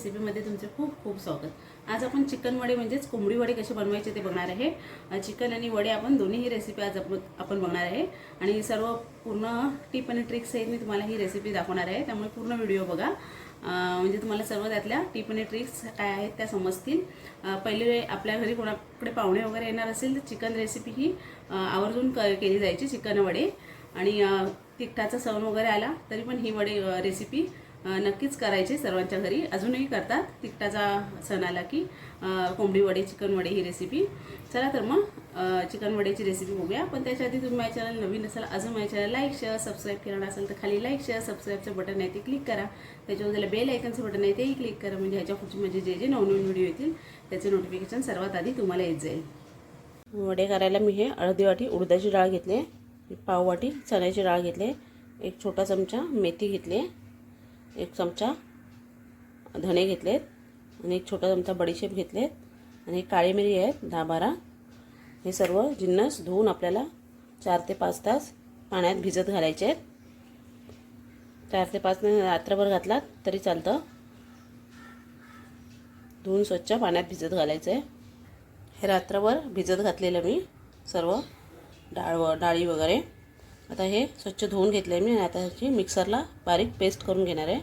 रेसिपीमध्ये तुमचे खूप खूप स्वागत. आज आपण चिकन वडे म्हणजेच कोंबडी वडे कसे बनवायचे ते बघणार आहे. चिकन आणि वडे आपण दोन्हीही रेसिपी आज आपण बघणार आहे. आणि सर्व पूर्ण टिप आणि ट्रिक्स आहेत मी तुम्हाला ही रेसिपी दाखवणार आहे. त्यामुळे पूर्ण व्हिडिओ बघा. म्हणजे तुम्हाला सर्व त्यातल्या टिप आणि ट्रिक्स काय आहेत त्या समजतील. पहिले आपल्या घरी कोणाकडे पाहुणे वगैरे येणार असेल तर चिकन रेसिपी ही आवर्जून केली जायची चिकन वडे. आणि तिखटाचा सण वगैरे आला तरी पण ही वडे रेसिपी नक्कीच करायचे सर्वांच्या घरी. अजूनही करतात. तिखटाचा सण आला की कोंबडी वडे चिकन वडे ही रेसिपी चला तर मग चिकन वड्याची रेसिपी बघूया. पण त्याच्या आधी तुम्ही माझ्या चॅनल नवीन असाल अजून माझ्या चॅनल लाईक शेअर सबस्क्राईब करणार असेल तर खाली लाईक शेअर सबस्क्राईबचं बटन आहे ते क्लिक करा. त्याच्यावर त्याला बेल आयकनचं बटन आहे तेही क्लिक करा. म्हणजे ह्याच्या पुढचे म्हणजे जे जे नवनवीन व्हिडिओ येतील त्याचे नोटिफिकेशन सर्वात आधी तुम्हाला येत जाईल. वडे करायला मी हे अर्धी वाटी उडदाची डाळ घेतली पाव वाटी चण्याची डाळ घेतली एक छोटा चमचा मेथी घेतली एक चमचा धणे घेतलेत आणि एक छोटा चमचा बडीशेप घेतलेत आणि काळी मिरी आहेत दहा बारा हे सर्व जिन्नस धुवून आपल्याला चार ते पाच तास पाण्यात भिजत घालायचे आहेत. चार ते पाच रात्रभर घातलात तरी चालतं. धुवून स्वच्छ पाण्यात भिजत घालायचं आहे हे रात्रभर भिजत घातलेलं मी सर्व डाळ व डाळी वगैरे. आता हे स्वच्छ धुवून घेतले मी आणि आता ह्याची मिक्सरला बारीक पेस्ट करून घेणार आहे.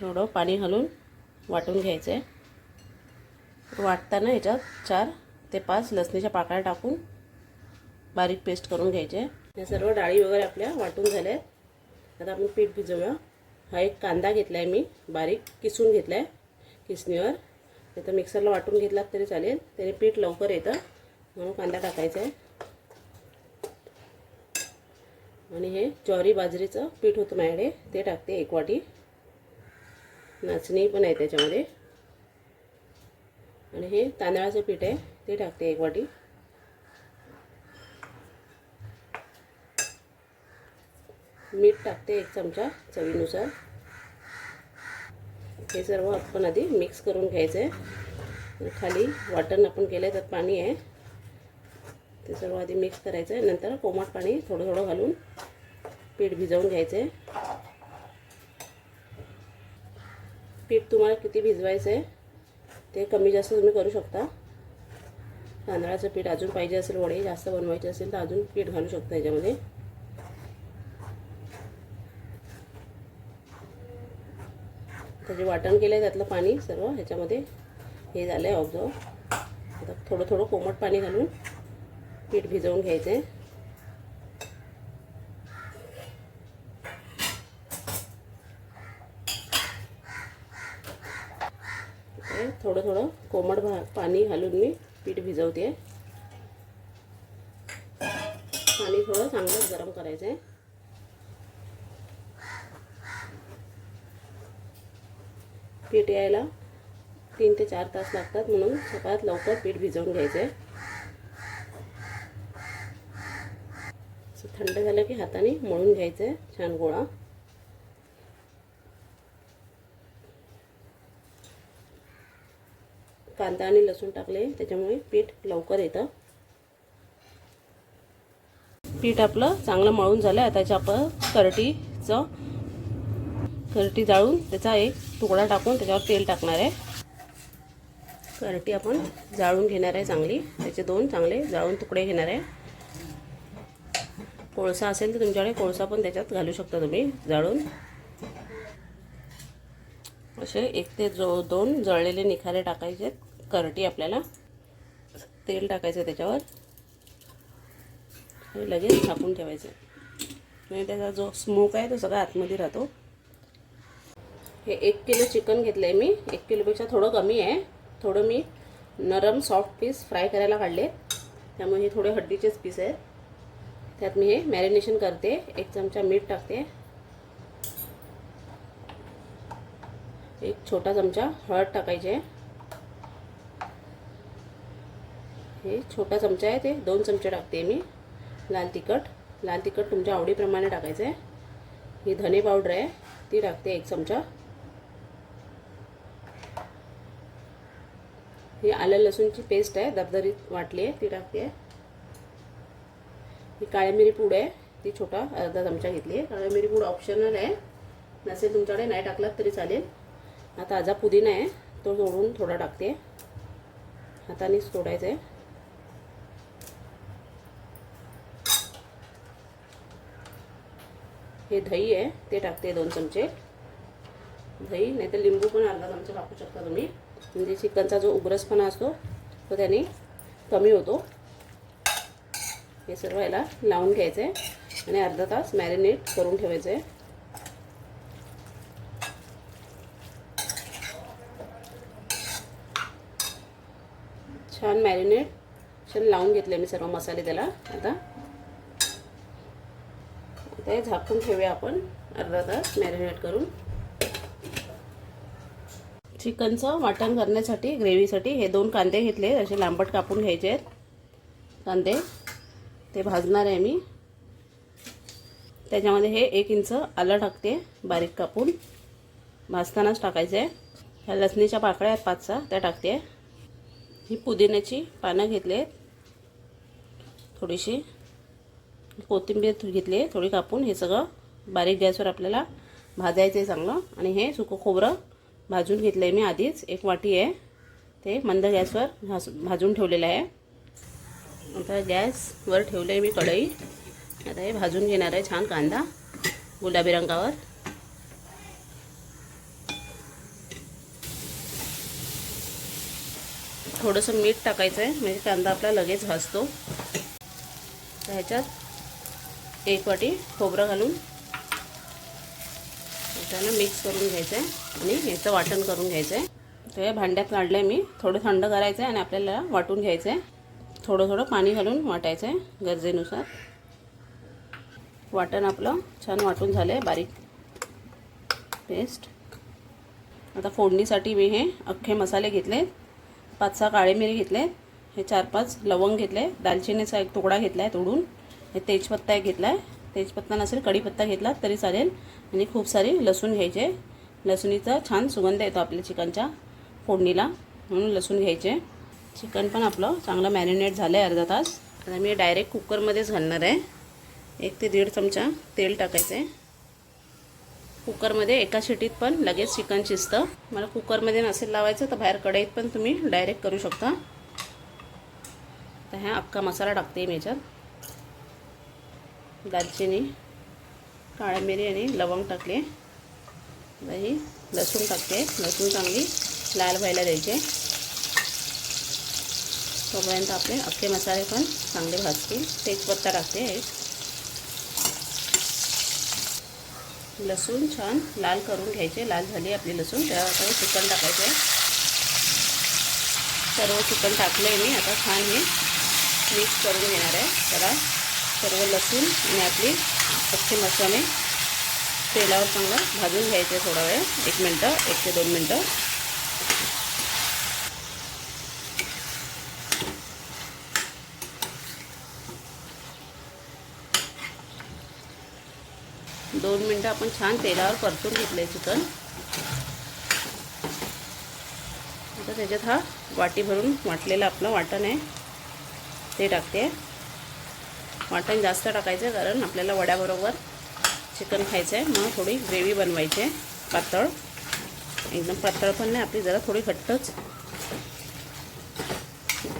थोडं पाणी घालून वाटून घ्यायचं आहे वाटताना ह्याच्यात चार ते पाच लसणीच्या पाकळ्या टाकून बारीक पेस्ट करून घ्यायचे. या सर्व डाळी वगैरे आपल्या वाटून झाल्या आहेत आता आपण पीठ भिजवूया. हा एक कांदा घेतला आहे मी बारीक किसून घेतला आहे किसणीवर. नाही तर मिक्सरला वाटून घेतलात तरी चालेल. त्याने पीठ लवकर येतं. म्हणून कांदा टाकायचा आहे. आणि हे ज्वारी बाजरीचं पीठ होतं माझ्याकडे ते टाकते एक वाटी. नाचणी पण आहे त्याच्यामध्ये. आणि हे तांदळाचं पीठ आहे ते टाकते एक वाटी. मीठ टाकते एक चमचा चवीनुसार. हे सर्व आपण आधी मिक्स करून घ्यायचं आहे खाली वाटण आपण केलं आहे त्यात पाणी आहे. ते सर्व आधी मिक्स करायचं आहे नंतर कोमट पाणी थोडं थोडं घालून पीठ भिजवून घ्यायचं आहे पीठ तुम्हाला किती भिजवायचं आहे ते कमी जास्त तुम्ही करू शकता. तांदळाचं पीठ अजून पाहिजे असेल वडे जास्त बनवायचे असेल तर अजून पीठ घालू शकता याच्यामध्ये. त्याचे वाटण केलं आहे त्यातलं पाणी सर्व ह्याच्यामध्ये हे झालं आहे ऑब्झर्व आता थोडं थोडं कोमट पाणी घालून पीठ भिजवून घ्यायचं. आहे हे थोडं थोडं कोमट भा पाणी घालून मी पीठ भिजवते. पाणी थोडं चांगलं गरम करायचं आहे पीठ यायला तीन ते चार तास लागतात म्हणून सकाळात लवकर पीठ भिजवून घ्यायचं आहे थंड झालं की हाताने मळून घ्यायचं आहे छान गोळा. कांदा आणि लसूण टाकले त्याच्यामुळे पीठ लवकर येतं. पीठ आपलं चांगलं मळून झालं आहे त्याच्या आपण करटीचं करटी जाळून त्याचा एक तुकडा टाकून त्याच्यावर तेल टाकणार आहे. करटी आपण जाळून घेणार आहे चांगली. त्याचे दोन चांगले जाळून तुकडे घेणार आहे. कोळसा असेल तर तुमच्याकडे कोळसा पण त्याच्यात घालू शकता तुम्ही जाळून. असे एक ते जो दोन जळलेले निखारे टाकायचे करटी आपल्याला. तेल टाकायचं त्याच्यावर. आणि लगेच झाकून ठेवायचं. म्हणजे त्याचा जो स्मोक आहे तो सगळा आतमध्ये राहतो. हे एक किलो चिकन घेतलं आहे मी. एक किलोपेक्षा थोडं कमी आहे. थोडं मी नरम सॉफ्ट पीस फ्राय करायला काढले. त्यामुळे हे थोडे हड्डीचेच पीस आहेत. त्यात मी हे मॅरिनेशन करते. एक चमचा मीठ टाकते. एक छोटा चमचा हळद टाकायचे. हे छोटा चमचा आहे ते. दोन चमचे टाकते मी. लाल तिखट. लाल तिखट तुमच्या आवडीप्रमाणे टाकायचं. आहे ही धने पावडर आहे. ती टाकते एक चमचा. ही आलं लसूणची पेस्ट आहे. दरदरीत वाटली आहे. ती टाकते. ही काळी मिरी पूड आहे. ती छोटा अर्धा चमचा घेतली आहे. काळी मिरी पूड ऑप्शनल आहे. नसेल तुमच्याकडे नाही टाकलात तरी चालेल. हा ताजा पुदिना आहे. तो जोडून थोडा टाकते. हातानेच तोडायचं आहे हे दही आहे. ते टाकते दोन चमचे. दही नाही तर लिंबू पण अर्धा चमचा टाकू शकता तुम्ही. म्हणजे चिकनचा जो उग्रसपणा असतो तो त्याने कमी होतो. हे सर्व याला लावून घ्यायचं आहे आणि अर्धा तास मॅरिनेट करून ठेवायचं. आहे छान मॅरिनेट छान लावून घेतले मी सर्व मसाले त्याला. आता आता हे झाकून ठेवूया आपण. अर्धा तास मॅरिनेट करून. चिकनचं वाटण करण्यासाठी ग्रेव्हीसाठी हे दोन कांदे घेतले. असे लांबट कापून घ्यायचे आहेत. कांदे. ते भाजणार आहे मी. त्याच्यामध्ये हे एक इंच आलं टाकते बारीक कापून. भाजतानाच टाकायचं आहे ह्या लसणीच्या पाकळ्या आहेत पाच सहा त्या टाकते. ही पुदिन्याची पानं घेतली आहेत. थोडीशी कोथिंबीर घेतली आहे थोडी कापून. हे सगळं बारीक गॅसवर आपल्याला भाजायचं आहे चांगलं. आणि हे सुकं खोबरं भाजून घेतलं आहे मी आधीच. एक वाटी आहे. ते मंद गॅसवर भाज भाजून ठेवलेलं आहे. आता गॅसवर ठेवलं आहे मी कढई. आता हे भाजून घेणार आहे छान कांदा गुलाबी रंगावर. थोडंसं मीठ टाकायचं आहे म्हणजे कांदा आपला लगेच भाजतो. तर ह्याच्यात एक वाटी खोबरं घालून त्यानं मिक्स करून घ्यायचं आहे आणि ह्याचं वाटण करून घ्यायचं आहे तर हे भांड्यात काढलं आहे मी थोडं थंड करायचं आहे आणि आपल्याला वाटून घ्यायचं आहे थोडं थोडं पाणी घालून वाटायचं आहे गरजेनुसार. वाटण आपलं छान वाटून झालं आहे बारीक पेस्ट आता फोडणीसाठी मी हे अख्खे मसाले घेतले पाच सहा काळे मिरी घेतले हे चार पाच लवंग घेतले दालचिनीचा एक तुकडा घेतला आहे तोडून हे तेजपत्ता एक घेतला आहे तेजपत्ता नसेल कढीपत्ता घेतला तरी चालेल. आणि खूप सारी लसूण घ्यायचे. लसूणीचा छान सुगंध येतो आपल्या चिकनच्या फोडणीला म्हणून लसूण घ्यायचे. चिकन पण आपलं चांगलं मॅरिनेट झालं आहे अर्धा तास. आता मी डायरेक्ट कुकरमध्येच घालणार आहे. एक ते दीड चमचा तेल टाकायचं आहे कुकरमध्ये एका शिटीत पण लगेच चिकन शिजतं. मला कुकरमध्ये नसेल लावायचं तर बाहेर कढईत पण तुम्ही डायरेक्ट करू शकता. तर ह्या अख्खा मसाला टाकते मी याच्यात. दालचिनी काळ्या मिरी आणि लवंग टाकले. दही लसूण टाकते. लसूण चांगली लाल व्हायला द्यायचे. तोपर्यंत आपले अख्खे मसाले पण चांगले भाजतील. तेजपत्ता टाकते एक. लसूण छान लाल करून घ्यायचे. लाल झाली आपली लसूण. त्यावर चिकन टाकायचं. सर्व चिकन टाकलं आहे मी. आता छान हे मिक्स करून घेणार आहे. त्याला सर्व लसूण आणि आपली अख्खे मसाले तेलावर चांगलं भाजून घ्यायचे थोडा वेळ. एक मिनटं एक ते दोन मिनटं. दोन मिनटं आपण छान तेलावर परतून घेतलं आहे चिकन. आता त्याच्यात हा वाटी भरून वाटलेलं आपलं वाटण आहे. ते टाकते. वाटण जास्त टाकायचं कारण आपल्याला वड्याबरोबर चिकन खायचं आहे मग थोडी ग्रेव्ही बनवायची आहे पातळ. एकदम पातळ पण नाही आपली जरा थोडी घट्टच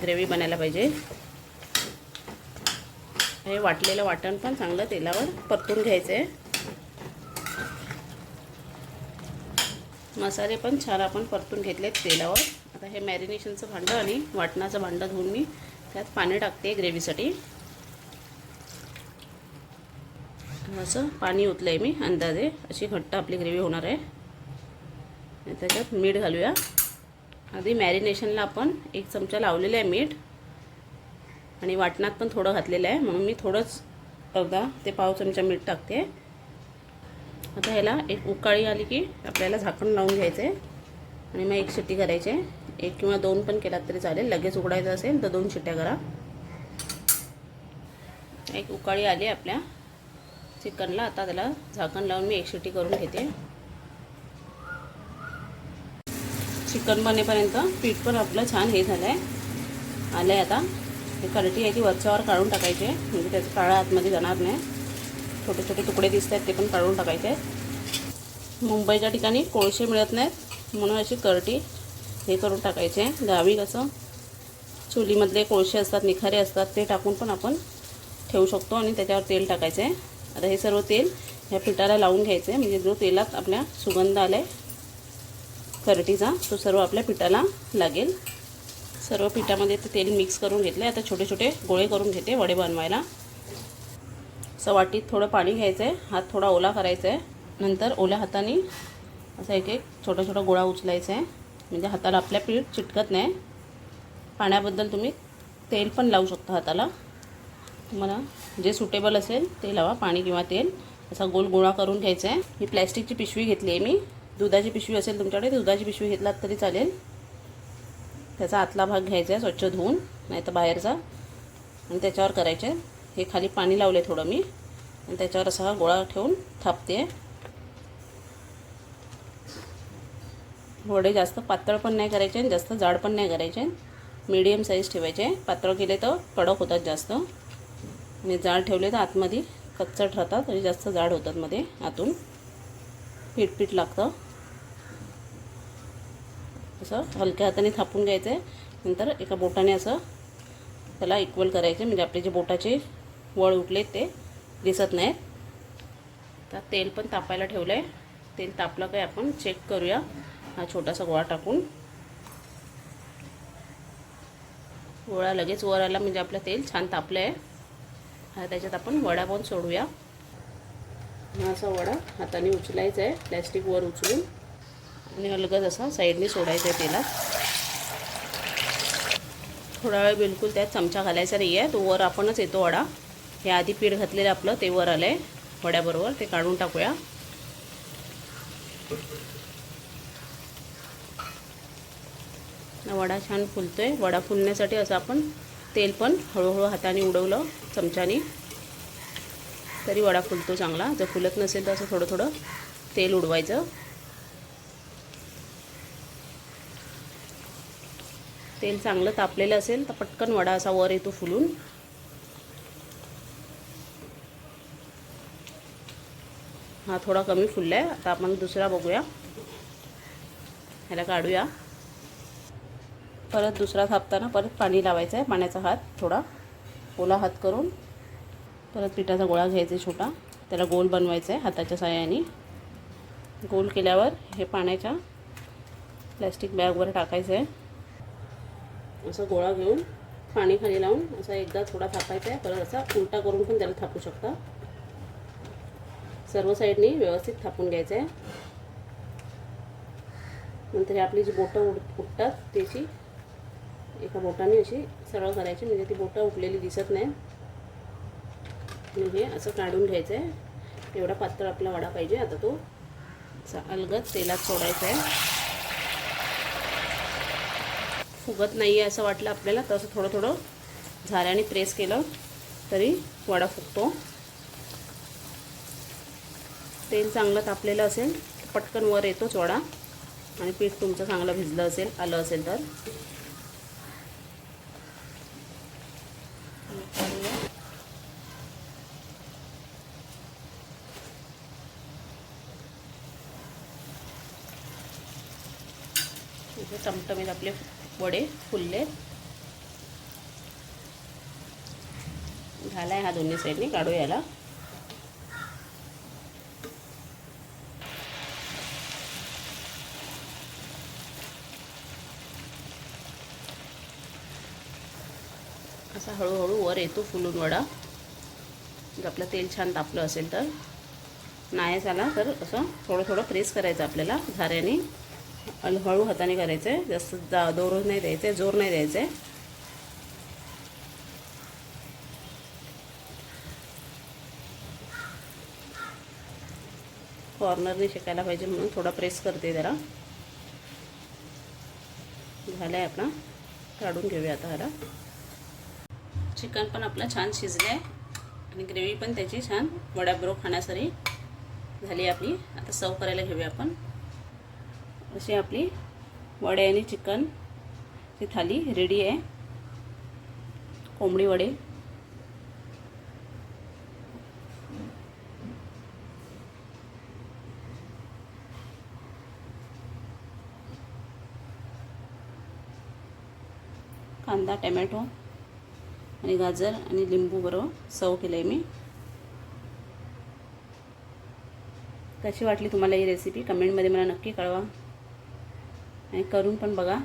ग्रेव्ही बनायला पाहिजे. हे वाटलेलं वाटण पण चांगलं तेलावर परतून घ्यायचं आहे मसाले पण छान आपण परतून घेतले तेलावर. आता हे मॅरिनेशनचं भांडं आणि वाटणाचं भांडं धुवून मी त्यात पाणी टाकते ग्रेव्हीसाठी. असं पाणी ओतलं आहे मी अंदाजे. अशी घट्ट आपली ग्रेव्ही होणार आहे. त्याच्यात मीठ घालूया. आधी मॅरिनेशनला आपण एक चमचा लावलेला आहे मीठ. आणि वाटणात पण थोडं घातलेलं आहे. म्हणून मी थोडंच अर्धा ते पाव चमचा मीठ टाकते. आता ह्याला एक उकाळी आली की आपल्याला झाकण लावून घ्यायचं आहे आणि मग एक शिट्टी करायची. आहे एक किंवा दोन पण केलात तरी चालेल. लगेच उघडायचं असेल तर दोन शिट्ट्या करा. एक उकाळी आली आपल्या चिकनला. आता त्याला झाकण लावून मी एक शिट्टी करून घेते. चिकन बनेपर्यंत पीठ पण आपलं छान हे झालं आहे आलं आहे आता. हे करटी आहे ती वरच्यावर काढून टाकायची आहे. म्हणजे त्याचं काळा आतमध्ये जाणार नाही. छोटे छोटे तुकडे दिसत आहेत ते पण काढून टाकायचे आहेत. मुंबईच्या ठिकाणी कोळसे मिळत नाहीत म्हणून अशी करटी हे करून टाकायचे गावी कसं चुलीमधले कोळसे असतात निखारे असतात ते टाकून पण आपण ठेवू शकतो आणि त्याच्यावर तेल टाकायचं आहे. आता हे सर्व तेल ह्या पिठाला लावून घ्यायचं आहे. म्हणजे जो तेलात आपल्या सुगंध आला आहे करटीचा तो सर्व आपल्या पिठाला लागेल. सर्व पिठामध्ये ते तेल मिक्स करून घेतले आता छोटे छोटे गोळे करून घेते वडे बनवायला. असं वाटीत थोडं पाणी घ्यायचं आहे हात थोडा ओला करायचा आहे नंतर ओल्या हाताने असं एक एक छोटा छोटा गोळा उचलायचा आहे म्हणजे हाताला आपल्या पीठ चिटकत नाही. पाण्याबद्दल तुम्ही तेल पण लावू शकता हाताला. तुम्हाला जे सुटेबल असेल ते लावा पाणी किंवा तेल. असा गोल गोळा करून घ्यायचा आहे ही प्लॅस्टिकची पिशवी घेतली आहे मी. दुधाची पिशवी असेल तुमच्याकडे दुधाची पिशवी घेतलात तरी चालेल. त्याचा आतला भाग घ्यायचा आहे स्वच्छ धुवून नाही तर बाहेरचा. आणि त्याच्यावर करायचे हे खाली पाणी लावले थोडं मी. आणि त्याच्यावर असा हा गोळा ठेवून थापते. वडे जास्त पातळ पण नाही करायचे आणि जास्त जाड पण नाही करायचे. मीडियम साईज ठेवायचे. पातळ केले तर कडक होतात जास्त. आणि जाड ठेवले तर आतमध्ये कच्चट राहतात आणि जास्त जाड होतात मध्ये आतून. पीठ पीठ लागतं. असं हलक्या हाताने थापून घ्यायचं. आहे नंतर एका बोटाने असं त्याला इक्वल करायचे. म्हणजे आपले जे बोटाचे वळ उठले ते दिसत नाहीत. तर तेल पण तापायला ठेवलं आहे तेल तापलं काय आपण चेक करूया. हा छोटासा गोळा टाकून. गोळा लगेच वर आला म्हणजे आपलं तेल छान तापलं आहे हा त्याच्यात आपण वडा पण सोडूया. हा असा वडा हाताने उचलायचा आहे प्लॅस्टिक वर उचलून. आणि अलगद असा साईडने सोडायचं आहे तेलात. थोडा वेळ बिलकुल त्यात चमचा घालायचा नाही आहे तो वर आपणच येतो वडा. हे आधी पीठ घातलेलं आपलं ते वर आलं आहे वड्याबरोबर ते काढून टाकूया. वडा छान फुलतो आहे वडा फुलण्यासाठी असं आपण तेल पण हळूहळू हाताने उडवलं चमच्याने. तरी वडा फुलतो चांगला. जर फुलत नसेल तर असं थोडं थोडं तेल उडवायचं. तेल चांगलं तापलेलं असेल तर पटकन वडा असा वर येतो फुलून. हा थोडा कमी फुलला आहे आता आपण दुसरा बघूया. ह्याला काढूया. परत दुसरा थापताना परत पाणी लावायचं आहे पाण्याचा हात थोडा. ओला हात करून. परत पिठाचा गोळा घ्यायचा आहे छोटा. त्याला गोल बनवायचा आहे हाताच्या साह्याने. गोल केल्यावर हे पाण्याच्या प्लॅस्टिक बॅगवर टाकायचं आहे असं गोळा घेऊन पाणी खाली लावून असा एकदा थोडा थापायचा आहे परत असा उलटा करून पण त्याला थापू शकता. सर्व साईडनी व्यवस्थित थापून घ्यायचं आहे नंतर आपली जी बोटं उड उठतात त्याची एका बोटाने अशी सरळ करायची म्हणजे ती बोटं उठलेली दिसत नाही. आणि हे असं काढून घ्यायचं आहे एवढा पातळ आपला वडा पाहिजे आता तो असा अलगद तेलात सोडायचा आहे. फुगत नाही आहे असं वाटलं आपल्याला तसं थोडं थोडं झाऱ्याने प्रेस केलं तरी वडा फुगतो. तेल चांगलं तापलेलं असेल पटकन वर येतो चोडा. आणि पीठ तुमचं चांगलं भिजलं असेल आलं असेल तर. इथे टमटमीत आपले वडे फुलले. झाला आहे हा दोन्ही साईडने काढू याला. असा हळूहळू वर येतो फुलून वडा. जर आपलं तेल छान तापलं असेल तर. नाही झाला तर असं थोडं थोडं प्रेस करायचं आपल्याला झाऱ्याने. आणि हळू हाताने करायचं. आहे जास्त जा दोर नाही द्यायचं आहे जोर नाही द्यायचं. आहे कॉर्नरने शेकायला पाहिजे म्हणून थोडा प्रेस करते जरा. झालं आहे आपला. काढून घेऊया आता ह्याला चिकन पण आपलं छान शिजलं आहे आणि ग्रेव्ही पण त्याची छान वड्याबरोबर खाण्यासाठी झाली आपली. आता सर्व करायला घेऊया आपण. अशी आपली वडे आणि चिकनची थाली रेडी आहे. कोंबडी वडे. कांदा टमॅटो. आणि गाजर आणि लिंबू बरोबर सर्व केलं आहे मी. कशी वाटली तुम्हाला ही रेसिपी कमेंटमध्ये मला नक्की कळवा. आणि करून पण बघा.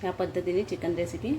ह्या पद्धतीने चिकन रेसिपी